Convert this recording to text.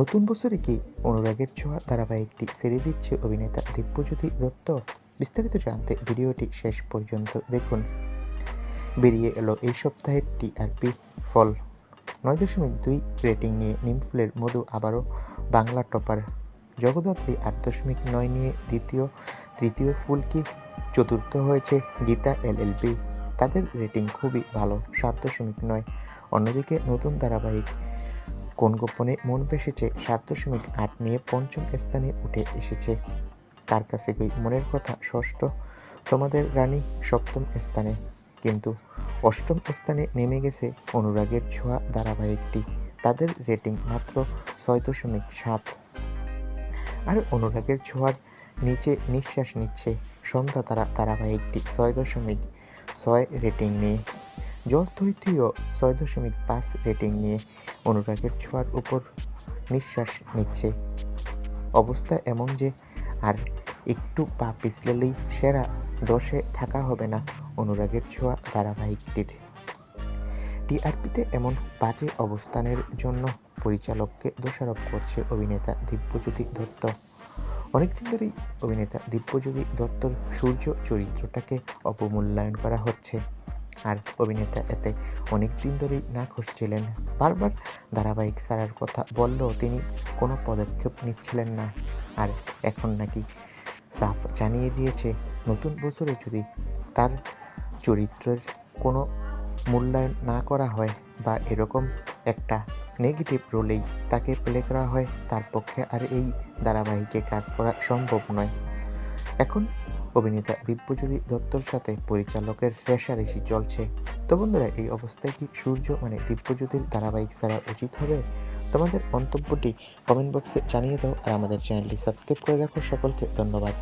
নতুন বছরে কি অনুরাগের ছোঁয়া ধারাবাহিকটি ছেড়ে দিচ্ছে অভিনেতা দিব্যজ্যোতি দত্ত? বিস্তারিত জানতে ভিডিওটি শেষ পর্যন্ত দেখুন। বেরিয়ে এলো এই সপ্তাহের টিআরপি ফল। নয় দশমিক দুই রেটিং নিয়ে নিমফুলের মধু আবারও বাংলা টপার। জগদ্ধাত্রী আট দশমিক নয় নিয়ে দ্বিতীয়। তৃতীয় ফুলকি চতুর্থ হয়েছে গীতা এলএলবি তাদের রেটিং খুবই ভালো, সাত দশমিক নয়। অন্যদিকে নতুন ধারাবাহিক কোন গোপনে মন পেশেছে সাত দশমিক আট নিয়ে পঞ্চম স্থানে উঠে এসেছে। তার কাছে কই মনের কথা ষষ্ঠ, তোমাদের রানী সপ্তম স্থানে। কিন্তু অষ্টম স্থানে নেমে গেছে অনুরাগের ছোঁয়া ধারাবাহিকটি। তাদের রেটিং মাত্র ছয় দশমিক সাত। আর অনুরাগের ছোঁয়ার নিচে নিঃশ্বাস নিচ্ছে সন্ধ্যা তারা ধারাবাহিকটি ছয় দশমিক ছয় রেটিং নিয়ে। জলথৈতিও ছয় দশমিক পাঁচ রেটিং নিয়ে অনুরাগের ছোঁয়ার উপর নিঃশ্বাস নিচ্ছে। অবস্থা এমন যে আর একটু পা পিছলেলেই সেরা দশে থাকা হবে না অনুরাগের ছোঁয়া ধারাবাহিকটির। টিআরপিতে এমন বাজে অবস্থানের জন্য পরিচালককে দোষারোপ করছে অভিনেতা দিব্যজ্যোতি দত্ত। অনেকদিন ধরেই অভিনেতা দিব্যজ্যোতি দত্তর সূর্য চরিত্রটাকে অবমূল্যায়ন করা হচ্ছে। আর অভিনেতা এতে অনেক দিন ধরেই না খুঁজছিলেন বারবার ধারাবাহিক ছাড়ার কথা বললেও তিনি কোনো পদক্ষেপ নিচ্ছিলেন না। আর এখন নাকি সাফ জানিয়ে দিয়েছে, নতুন বছরে যদি তার চরিত্রের কোনো মূল্যায়ন না করা হয় বা এরকম একটা নেগেটিভ রোলেই তাকে প্লে করা হয়, তার পক্ষে আর এই ধারাবাহিকে কাজ করা সম্ভব নয়। এখন অভিনেতা দিব্যজ্যোতি দত্তর সাথে পরিচালকের রেশারেশি চলছে। তো বন্ধুরা, এই অবস্থায় কি সূর্য মানে দিব্যজ্যোতির ধারাবাহিক ছাড়া উচিত হবে? তোমাদের মন্তব্যটি কমেন্ট বক্সে জানিয়ে দাও আর আমাদের চ্যানেলটি সাবস্ক্রাইব করে রাখো। সকলকে ধন্যবাদ।